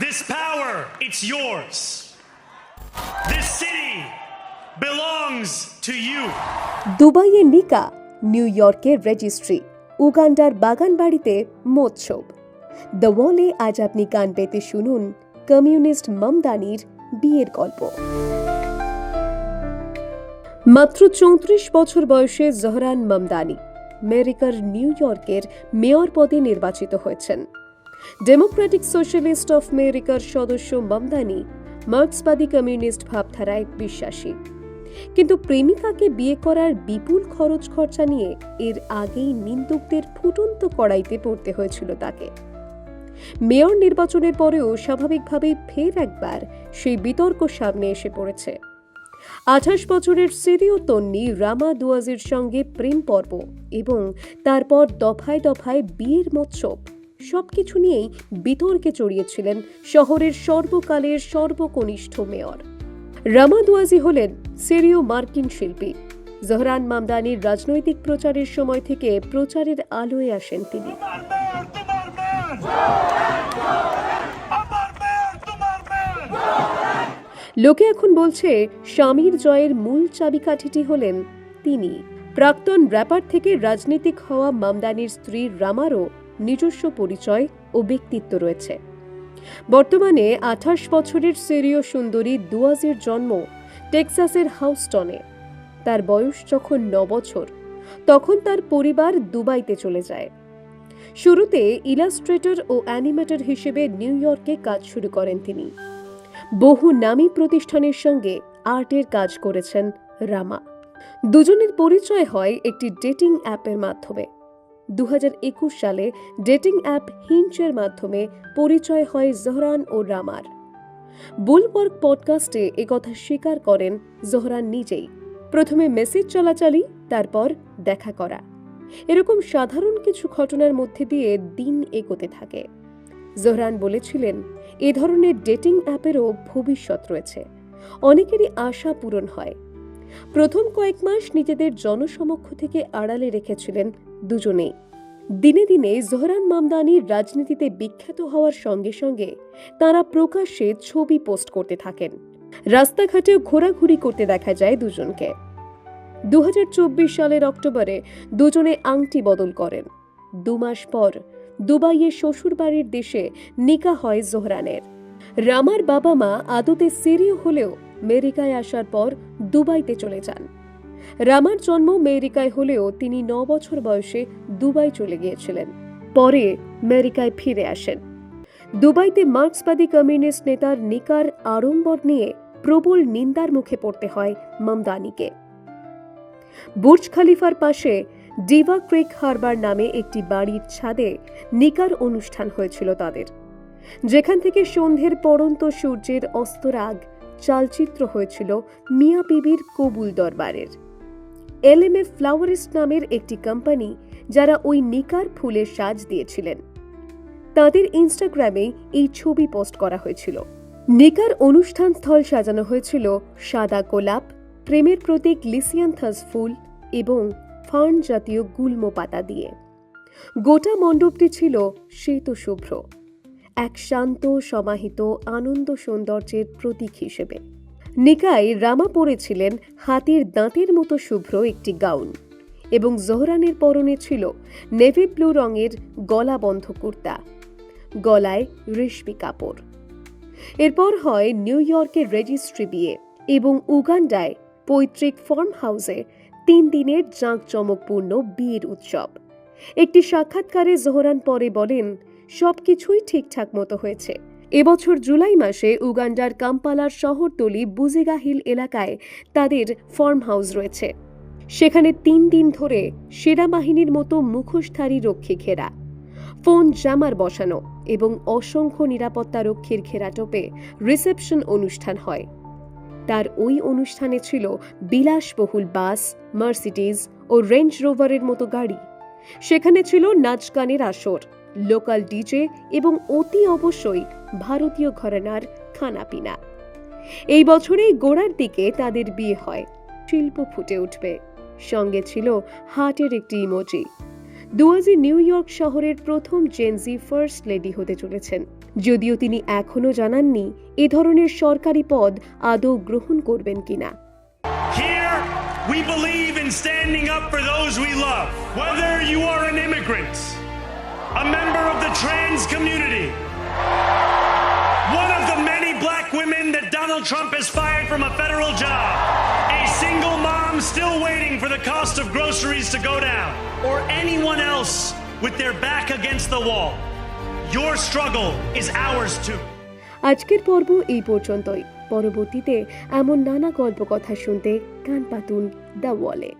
This power, it's yours. This city belongs to you. দুবাইয়ে নিকা new ইয়র্কের registry উগান্ডার বাগানবাড়িতে মোৎসব দ্য ওয়ালে আজ আপনি কান পেতে শুনুন কমিউনিস্ট মমদানির বিয়ের গল্প মাত্র চৌত্রিশ বছর বয়সে জহরান মমদানি আমেরিকার নিউ ইয়র্কের মেয়র পদে নির্বাচিত হয়েছেন ডেমোক্রেটিক সোশ্যালিস্ট অফ আমেরিকার সদস্য মমদানি, মার্ক্সবাদী কমিউনিস্ট ভাবধারায় বিশ্বাসী। কিন্তু প্রেমিকাকে বিয়ে করার বিপুল খরচ খরচা নিয়ে এর আগেই নিন্দুকদের ফুটন্ত কড়াইতে পড়তে হয়েছিল তাকে। মেয়র নির্বাচনের পরেও স্বাভাবিকভাবেই ফের একবার সেই বিতর্ক সামনে এসে পড়েছে। আঠাশ বছরের সিরিয় তন্নি রামা দুয়াজের সঙ্গে প্রেম পর্ব এবং তারপর দফায় দফায় বিয়ের মৎসব সবকিছু নিয়েই বিতর্কে জড়িয়েছিলেন শহরের সর্বকালের সর্বকনিষ্ঠ মেয়র। রামা দুয়াজি হলেন সিরিয় মার্কিন শিল্পী। জহরান মামদানির রাজনৈতিক প্রচারের সময় থেকে প্রচারের আলোয় আসেন তিনি। লোকে এখন বলছে, স্বামীর জয়ের মূল চাবিকাঠিটি হলেন তিনি। প্রাক্তন র্যাপার থেকে রাজনীতিক হওয়া মামদানির স্ত্রী রামারও নিজস্ব পরিচয় ও ব্যক্তিত্ব রয়েছে। বর্তমানে আঠাশ বছরের সিরীয় সুন্দরী দুয়াজের জন্ম টেক্সাসের হাউস্টনে। তার বয়স যখন ন বছর, তখন তার পরিবার দুবাইতে চলে যায়। শুরুতে ইলাস্ট্রেটর ও অ্যানিমেটর হিসেবে নিউ ইয়র্কে কাজ শুরু করেন তিনি। বহু নামী প্রতিষ্ঠানের সঙ্গে আর্টের কাজ করেছেন রামা। দুজনের পরিচয় হয় একটি ডেটিং অ্যাপের মাধ্যমে। দু হাজার একুশ সালে ডেটিং অ্যাপ হিঞ্চের মাধ্যমে পরিচয় হয় জহরান ও রামার। বুলবর্গ পডকাস্টে একথা স্বীকার করেন জহরান নিজেই। প্রথমে মেসেজ চলাচালি তারপর দেখা করা। এরকম সাধারণ কিছু ঘটনার মধ্যে দিয়ে দিন এগোতে থাকে। জহরান বলেছিলেন, এ ধরনের ডেটিং অ্যাপেরও ভবিষ্যৎ রয়েছে। অনেকেরই আশা পূরণ হয়। প্রথম কয়েক মাস নিজেদের জনসমক্ষ থেকে আড়ালে রেখেছিলেন দুজনেই দিনে দিনে জোহরান মামদানি রাজনীতিতে বিখ্যাত হওয়ার সঙ্গে সঙ্গে তারা প্রকাশ্যে ছবি পোস্ট করতে থাকেন। রাস্তাঘাটেও ঘোরাঘুরি করতে দেখা যায় দুজনকে। দু হাজার চব্বিশ সালের অক্টোবরে দুজনে আংটি বদল করেন। দু মাস পর দুবাইয়ের শ্বশুরবাড়ির দেশে নিকা হয় জোহরানের। রামার বাবা মা আদতে সিরীয় হলেও আমেরিকায় আসার পর দুবাইতে চলে যান। রামার জন্ম আমেরিকায় হলেও তিনি ন বছর বয়সে দুবাই চলে গিয়েছিলেন। পরে আমেরিকায় ফিরে আসেন। দুবাইতে মার্ক্সবাদী কমিউনিস্ট নেতার নিকার আড়ম্বর নিয়ে প্রবল নিন্দার মুখে পড়তে হয় মমদানিকে। বুর্জ খালিফার পাশে ডিভা ক্রিক হারবার নামে একটি বাড়ির ছাদে নিকার অনুষ্ঠান হয়েছিল তাদের। যেখান থেকে সন্ধ্যের পড়ন্ত সূর্যের অস্তরাগ চালচিত্র হয়েছিল মিয়া বিবির কবুল দরবারের। এলএমএফ ফ্লাওয়ারিস্ট নামের একটি কোম্পানি যারা ওই নিকার ফুলের সাজ দিয়েছিলেন। তাদের ইনস্টাগ্রামে এই ছবি পোস্ট করা হয়েছিল। নিকার অনুষ্ঠান স্থল সাজানো হয়েছিল সাদা গোলাপ, প্রেমের প্রতীক লিসিয়ান্থাস ফুল এবং ফার্ন জাতীয় গুল্ম পাতা দিয়ে। গোটা মণ্ডপটি ছিল শ্বেত শুভ্র এক শান্ত, সমাহিত, আনন্দ সৌন্দর্যের প্রতীক হিসেবে। নিকাই রামা পরেছিলেন হাতির দাঁতের মতো শুভ্র একটি গাউন এবং জোহরানের পরনে ছিল নেভি ব্লু রঙের গলাবন্ধ কুর্তা, গলায় রেশমি কাপড়। এরপর হয় নিউ ইয়র্কের রেজিস্ট্রি বিয়ে এবং উগান্ডায় পৈতৃক ফার্ম হাউসে তিন দিনের জাঁকজমকপূর্ণ বিয়ের উৎসব। একটি সাক্ষাৎকারে জোহরান পরে বলেন সবকিছুই ঠিকঠাক মতো হয়েছে। এবছর জুলাই মাসে উগান্ডার কাম্পালার শহরতলি বুজিগা হিল এলাকায় তাদের ফার্ম হাউস রয়েছে। সেখানে তিন দিন ধরে সেনা বাহিনীর মতো মুখোশধারী রক্ষী ঘেরা, ফোন জামার বসানো এবং অসংখ্য নিরাপত্তা রক্ষীর ঘেরাটোপে রিসেপশন অনুষ্ঠান হয়। তার ওই অনুষ্ঠানে ছিল বিলাসবহুল বাস, মার্সিডিজ ও রেঞ্জ রোভারের মতো গাড়ি। সেখানে ছিল নাচ গানের আসর। লোকাল ডিজে এবং অতি অবশ্যই ভারতীয় ঘরানার খানাপিনা। এই বছরেই গোড়ার দিকে তাদের বিয়ে হয়। শিল্প ফুটে উঠবে। সঙ্গে ছিল হার্টের একটি ইমোজি। দুয়াজি নিউ ইয়র্ক শহরের প্রথম জেনজি ফার্স্ট লেডি হতে চলেছেন। যদিও তিনি এখনও জানাননি এ ধরনের সরকারি পদ আদৌ গ্রহণ করবেন কিনা। We believe in standing up for those we love. Whether you are an immigrant, trans community, one of the many black women that Donald Trump has fired from a federal job, a single mom still waiting for the cost of groceries to go down, or anyone else with their back against the wall. Your struggle is ours too. আজকের পর্ব এই পর্যন্তই পরবর্তীতে এমন নানা গল্প কথা শুনতে কান পাতুন দ্য ওয়ালে